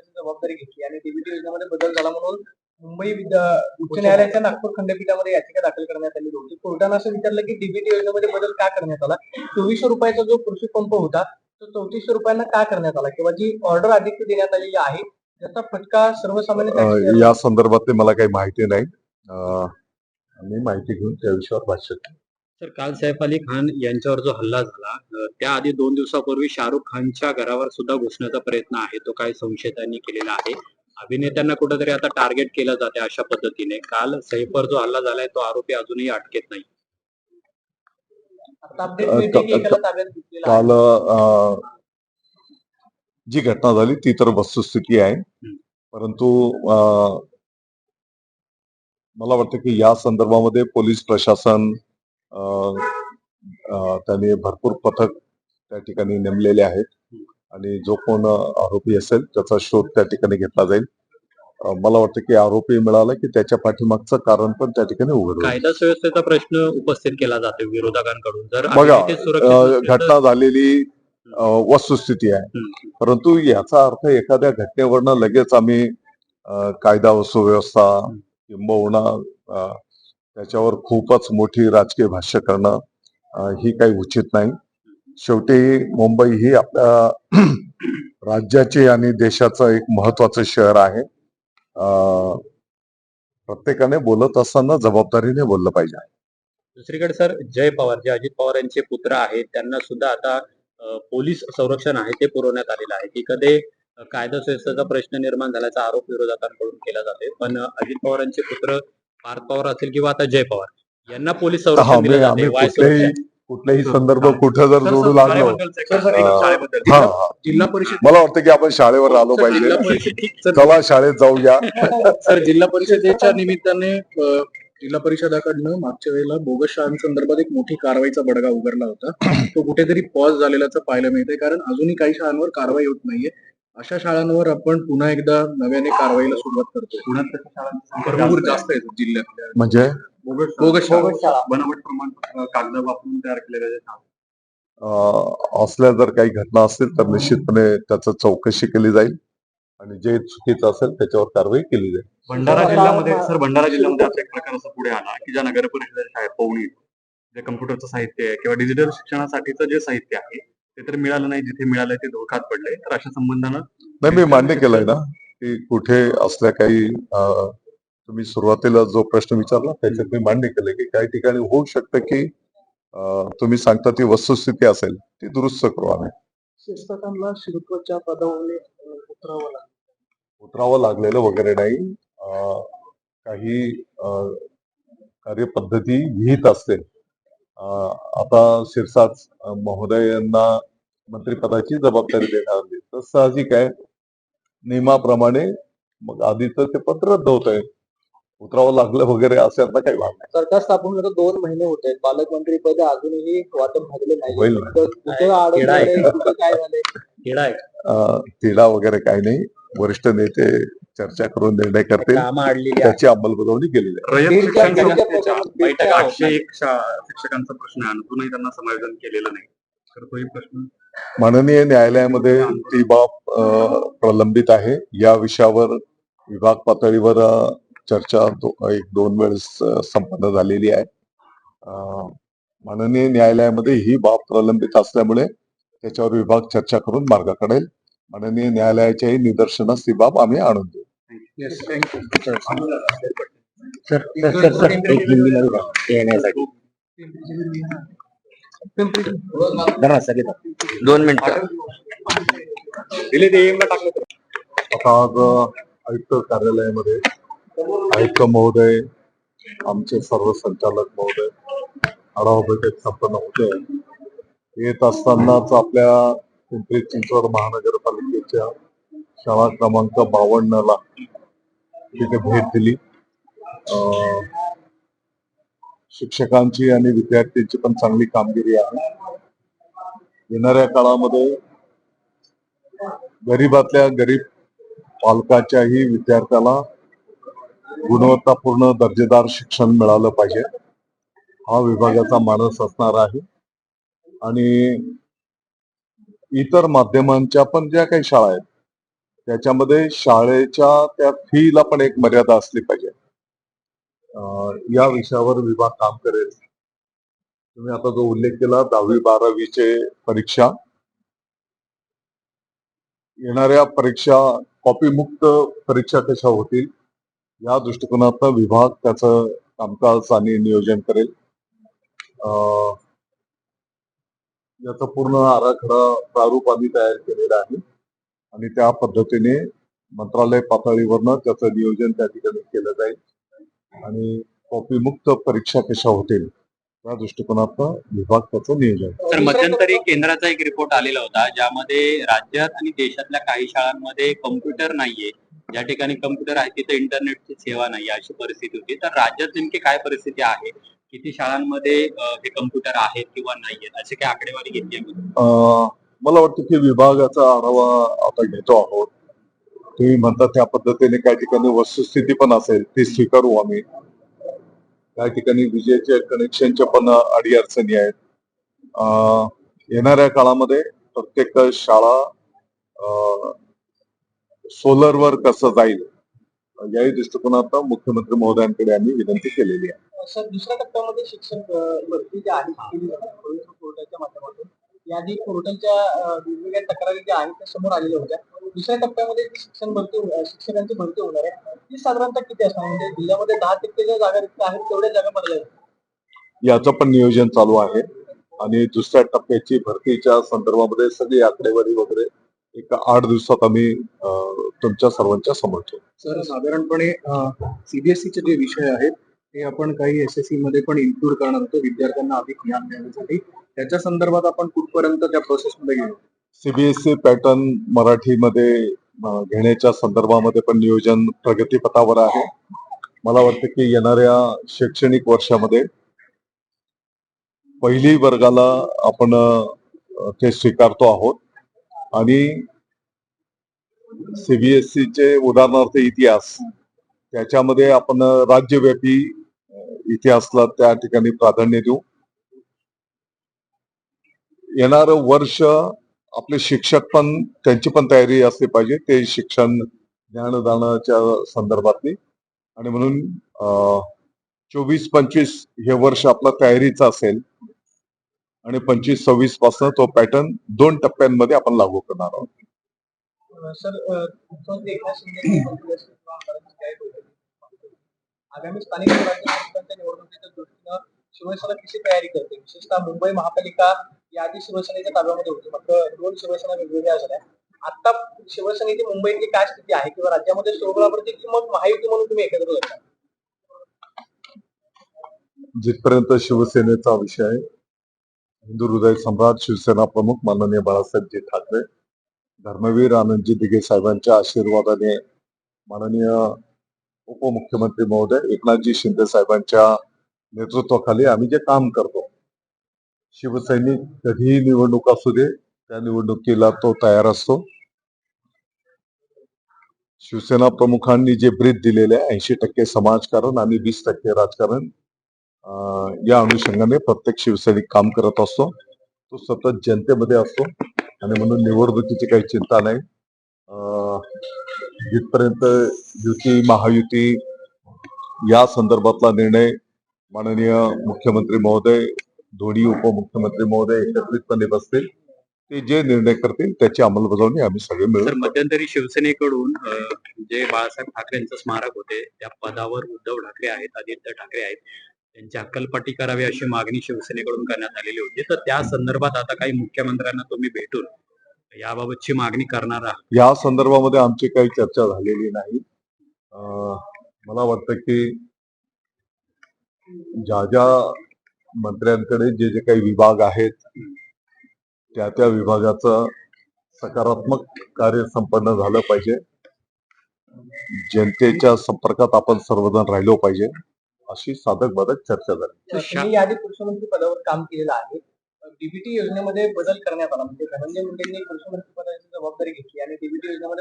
जबाबदारी घेतली आणि डीबीटी योजनेमध्ये बदल झाला म्हणून मुंबई उच्च न्यायालयाच्या नागपूर खंडपीठामध्ये याचिका दाखल करण्यात आली होती. कोर्टानं असं विचारलं की डीबीटी योजनेमध्ये बदल का करण्यात आला? चोवीसशे रुपयाचा जो कृषी पंप होता तो चौतीसशे रुपयांना का करण्यात आला? किंवा जी ऑर्डर आधी देण्यात आलेली आहे त्याचा फटका सर्वसामान्य या संदर्भातली मला काही माहिती नाही. मी माहिती घेऊन त्या विषयावर भाष्य. तर काल सैफ अली खान यांच्यावर जो हल्ला झाला त्याआधी दोन दिवसापूर्वी शाहरुख खानच्या घरावर सुद्धा घुसण्याचा प्रयत्न आहे. तो काही संशयितांनी केलेला आहे? अभिनेत्यांना कुठेतरी आता टार्गेट केलं जाते अशा पद्धतीने. काल सैफवर जो हल्ला झालाय तो आरोपी अजूनही अटकेत नाही. काल जी घटना झाली ती तर वस्तुस्थिती आहे. परंतु मला वाटतं की या संदर्भामध्ये पोलीस प्रशासन त्यांनी भरपूर पथक त्या ठिकाणी नेमलेले आहेत आणि जो कोण आरोपी असेल त्याचा शोध त्या ठिकाणी घेतला जाईल मला वाटतं की आरोपी मिळाला की त्याच्या पाठीमागचं कारण पण त्या ठिकाणी उघड. कायदा सुव्यवस्थेचा प्रश्न उपस्थित केला जातो विरोधकांकडून जर बघा घटना झालेली वस्तुस्थिती आहे. परंतु याचा अर्थ एखाद्या घटनेवरनं लगेच आम्ही कायदा व सुव्यवस्था किंबहुना त्याच्यावर खूपच मोठी राजकीय भाष्य करणं ही काही उचित नाही. शेवटी मुंबई ही आपल्या राज्याचे आणि देशाचं एक महत्वाचं शहर आहे. प्रत्येकाने बोलत असताना जबाबदारीने बोललं पाहिजे. दुसरीकडे सर जय पवार जे अजित पवार यांचे पुत्र आहेत त्यांना सुद्धा आता पोलीस संरक्षण आहे ते पुरवण्यात आलेलं आहे. की कधी कायदा सुव्यवस्थेचा प्रश्न निर्माण झाल्याचा आरोप विरोधकांकडून केला जातोय. पण अजित पवारांचे पुत्र पार्थ पवार असतील किंवा आता जय पवार. यांना पोलीस हा, संरक्षण दिलं आम्ही जाते आम्ही वाय कुठल्याही सुरक्षा. कुठल्याही संदर्भ कुठे जर जोडू लागलो शाळेबद्दल. हा. हा जिल्हा परिषद मला वाटतं की आपण शाळेवर आलो सर, पाहिजे. परिषद चला शाळेत जाऊया. सर जिल्हा परिषदेच्या निमित्ताने अ, जिल्हा परिषदाकडनं मागच्या वेळेला बोगस शाळांसंदर्भात एक मोठी कारवाईचा बडगा उघडला होता. तो कुठेतरी पॉज झालेल्याचं पाहायला मिळतंय. कारण अजूनही काही शाळांवर कारवाई होत नाहीये. अशा शाळांवर आपण पुन्हा एकदा नव्याने कारवाईला सुरुवात करतोय. पुण्यात भरपूर जास्त आहे जिल्ह्यात म्हणजे? बनावट प्रमाणपत्र कागद वापरून तयार केलेल्या शाळा. असल्या जर काही घटना असतील तर निश्चितपणे त्याचं चौकशी केली जाईल आणि जे चुकीचं असेल त्याच्यावर कारवाई केली जाईल. भंडारा जिल्ह्यामध्ये सर भंडारा जिल्ह्यामध्ये असा एक प्रकार असा पुढे आला की ज्या नगर परिषदेच्या शाळेत पवनी जे कम्प्युटरचं साहित्य आहे किंवा डिजिटल शिक्षणासाठीचं जे साहित्य आहे ते तर मिळालं नाही जिथे मिळालंय ते धोक्यात पडलंय. तर अशा संबंधानं नाही मी मान्य केलंय ना की कुठे असल्या काही अं, तुम्ही सुरुवातीला जो प्रश्न विचारला त्याच्यात मी मान्य केलं की काही ठिकाणी होऊ शकतं की तुम्ही सांगता ती वस्तुस्थिती असेल ती दुरुस्त करू आम्ही. शिक्षकांना शिरत्वच्या पदावर उतरावं लागतं उतरावं लागलेलं वगैरे नाही. अं, काही कार्यपद्धती विहित असते. आता शिरसाट अं, महोदयांना मंत्रिपदाची जबाबदारी देण्यात आली. तर साहजिक आहे. नियमाप्रमाणे मग आधी तर ते पद रद्द होत आहे. उतरावं लागलं वगैरे असं आता काही भाग नाही. सरकार स्थापन झालं दोन महिने होत आहेत. पालकमंत्री पद अजूनही वाटप झालेलं नाही. तिढा वगैरे काही नाही. वरिष्ठ नेते चर्चा करून निर्णय करतील. त्याची अंमलबजावणी केली जाईल रयत बीडच्या- शिक्षण बीडच्या संस्थेच्या प्रकरणात- बैठका बीडच्या- आठशे एक शा- शिक्षकांचा प्रश्न अजूनही त्यांना समायोजन केलेलं नाही. तर तोही प्रश्न माननीय न्यायालयामध्ये ती बाब प्रलंबित आहे. या विषयावर विभाग पातळीवर चर्चा दो- एक दोन वेळेस संपन्न झालेली आहे. माननीय न्यायालयामध्ये ही बाब प्रलंबित असल्यामुळे त्याच्यावर विभाग चर्चा करून मार्ग काढेल माननीय न्यायालयाच्याही निदर्शनास ती बाब आम्ही आणून देऊ. दोन मिनिटं. आता आज आयुक्त कार्यालयामध्ये आयुक्त महोदय आमचे सर्व संचालक महोदय आढावा बैठक संपन्न होते येत असतानाच आपल्या पिंपरी चिंचवड महानगरपालिकेच्या शाळा क्रमांक बावन्नला तिथे भेट दिली. शिक्षकांची आणि विद्यार्थ्यांची पण चांगली कामगिरी आहे. येणाऱ्या काळामध्ये गरीबातल्या गरीब पालकाच्याही विद्यार्थ्याला गुणवत्तापूर्ण दर्जेदार शिक्षण मिळालं पाहिजे. हा विभागाचा मानस असणार आहे. आणि इतर माध्यमांच्या पण ज्या काही शाळा आहेत त्याच्यामध्ये शाळेच्या त्या फीला पण एक मर्यादा असली पाहिजे. अं, या विषयावर विभाग काम करेल. तुम्ही आता जो उल्लेख केला दहावी बारावीचे परीक्षा. येणाऱ्या परीक्षा कॉपीमुक्त परीक्षा कशा होतील या दृष्टिकोनातनं विभाग त्याचं कामकाज आणि नियोजन करेल. अं, याचा पूर्ण आराखडा प्रारूप आम्ही तयार केलेला आहे. आणि त्या पद्धतीने मंत्रालय पातळीवरनं त्याचं नियोजन त्या ठिकाणी केलं जाईल. आणि कॉपीमुक्त परीक्षा कशा होतील त्या दृष्टिकोनातनं विभाग त्याचं नियोजन तर मध्यंतरी केंद्राचा एक रिपोर्ट आलेला होता ज्यामध्ये राज्यात आणि देशातल्या काही शाळांमध्ये कम्प्युटर नाहीये. ज्या ठिकाणी कम्प्युटर आहे तिथे इंटरनेटची सेवा नाही अशी परिस्थिती होती. तर राज्यात नेमकी काय परिस्थिती आहे? किती शाळांमध्ये हे कम्प्युटर आहेत किंवा नाहीयेत अशी काय आकडेवारी घेतली आम्ही अं, मला वाटतं की विभागाचा आढावा आता घेतो आहोत. तुम्ही म्हणता त्या पद्धतीने काही ठिकाणी वस्तुस्थिती पण असेल ती स्वीकारू आम्ही. काही ठिकाणी विजेचे कनेक्शनच्या पण अडी अडचणी आहेत येणाऱ्या काळामध्ये प्रत्येक शाळा सोलरवर कसं जाईल याही दृष्टिकोनातून मुख्यमंत्री महोदयांकडे आम्ही विनंती केलेली आहे. सर दुसऱ्या टप्प्यामध्ये शिक्षण भरती जी आहे केली जाते पोलीस पोर्टलच्या माध्यमातून याआधी पोर्टलच्या वेगवेगळ्या तक्रारी ज्या आहेत त्या समोर आलेल्या होत्या. दुसऱ्या टप्प्यामध्ये शिक्षण भरती शिक्षकांची भरती होणार आहे ती साधारणतः किती असणार? म्हणजे जिल्ह्यामध्ये दहा टक्के ज्या जागा रिक्त आहेत तेवढ्या जागा भरल्या. याचं पण नियोजन चालू आहे. आणि दुसऱ्या टप्प्याची भरतीच्या संदर्भामध्ये सगळी आकडेवारी वगैरे एक आठ दिवसात आम्ही तुमच्या सर्वांच्या समोर ठेवू. सर साधारणपणे सीबीएसईचे जे विषय आहेत ते आपण काही एस एसमध्ये पण इन्क्लूड करणार होतो विद्यार्थ्यांना अधिक ज्ञान देण्यासाठी. त्याच्या संदर्भात आपण कुठपर्यंत त्या प्रोसेसमध्ये गेलो? सीबीएसई पॅटर्न मराठीमध्ये घेण्याच्या संदर्भामध्ये पण नियोजन प्रगतीपथावर आहे. मला वाटतं की येणाऱ्या शैक्षणिक वर्षामध्ये पहिली वर्गाला आपण ते स्वीकारतो आहोत. आणि सीबीएसईचे उदाहरणार्थ इतिहास त्याच्यामध्ये आपण राज्यव्यापी इतिहासला त्या ठिकाणी प्राधान्य देऊ. येणार वर्ष आपले शिक्षक पण त्यांची पण तयारी असली पाहिजे ते शिक्षण ज्ञानदानाच्या संदर्भातली. आणि म्हणून चोवीस पंचवीस हे वर्ष आपलं तयारीचं असेल आणि पंचवीस सव्वीसपासून तो पॅटर्न दोन टप्प्यांमध्ये आपण लागू करणार आहोत. आगामी स्थानिक स्वराज्य निवडणुकीच्या दृष्टीनं शिवसेना कशी तयारी करते? विशेषतः मुंबई महापालिका याआधी शिवसेनेच्या ताब्यामध्ये होती. मात्र दोन शिवसेना वेगवेगळ्या झाल्या. आता शिवसेनेची मुंबईतली काय स्थिती आहे? किंवा राज्यामध्ये स्वबळावरती की मग महायुती म्हणून तुम्ही एकत्र जिथपर्यंत शिवसेनेचा विषय आहे हिंदू हृदय सम्राट शिवसेना प्रमुख माननीय बाळासाहेबजी ठाकरे धर्मवीर आनंदजी दिघे साहेबांच्या आशीर्वादाने माननीय उपमुख्यमंत्री महोदय एकनाथजी शिंदे साहेबांच्या नेतृत्वाखाली आम्ही जे काम करतो शिवसैनिक कधीही निवडणूक असू दे त्या निवडणुकीला तो तयार असतो. शिवसेना प्रमुखांनी जे ब्रीद दिलेले ऐंशी टक्के समाजकारण आणि वीस टक्के राजकारण या अनुषंगाने प्रत्येक शिवसैनिक काम करत असतो. तो सतत जनतेमध्ये असतो. आणि म्हणून निवडणुकीची काही चिंता नाही. अं, जिथपर्यंत युती महायुती या संदर्भातला निर्णय माननीय मुख्यमंत्री महोदय दोन्ही उपमुख्यमंत्री महोदय एकत्रितपणे बसतील ते जे निर्णय करतील त्याची अंमलबजावणी आम्ही सगळे मिळून मध्यंतरी शिवसेनेकडून जे बाळासाहेब ठाकरेंचं स्मारक होते त्या पदावर उद्धव ठाकरे आहेत आदित्य ठाकरे आहेत. त्यांची अक्कलपाटी करावी अशी मागणी शिवसेनेकडून करण्यात आलेली होती. तर त्या संदर्भात आता काही मुख्यमंत्र्यांना तुम्ही भेटून याबाबतची मागणी करणार आहात. या संदर्भामध्ये आमची काही चर्चा झालेली नाही. अं, मला वाटतं की ज्या ज्या मंत्र्यांकडे जे जे काही विभाग आहेत त्या त्या विभागाचं सकारात्मक कार्य संपन्न झालं पाहिजे. जनतेच्या संपर्कात आपण सर्वजण राहिलो पाहिजे. अशी साधक बाधक चर्चा झाली. याआधी कृषीमंत्री पदावर काम केलेलं आहे. डीबीटी योजनेमध्ये बदल करण्यात आला. म्हणजे धनंजय मुंडेंनी कृषीमंत्री पदाची जबाबदारी घेतली आणि डीबीटी योजनेमध्ये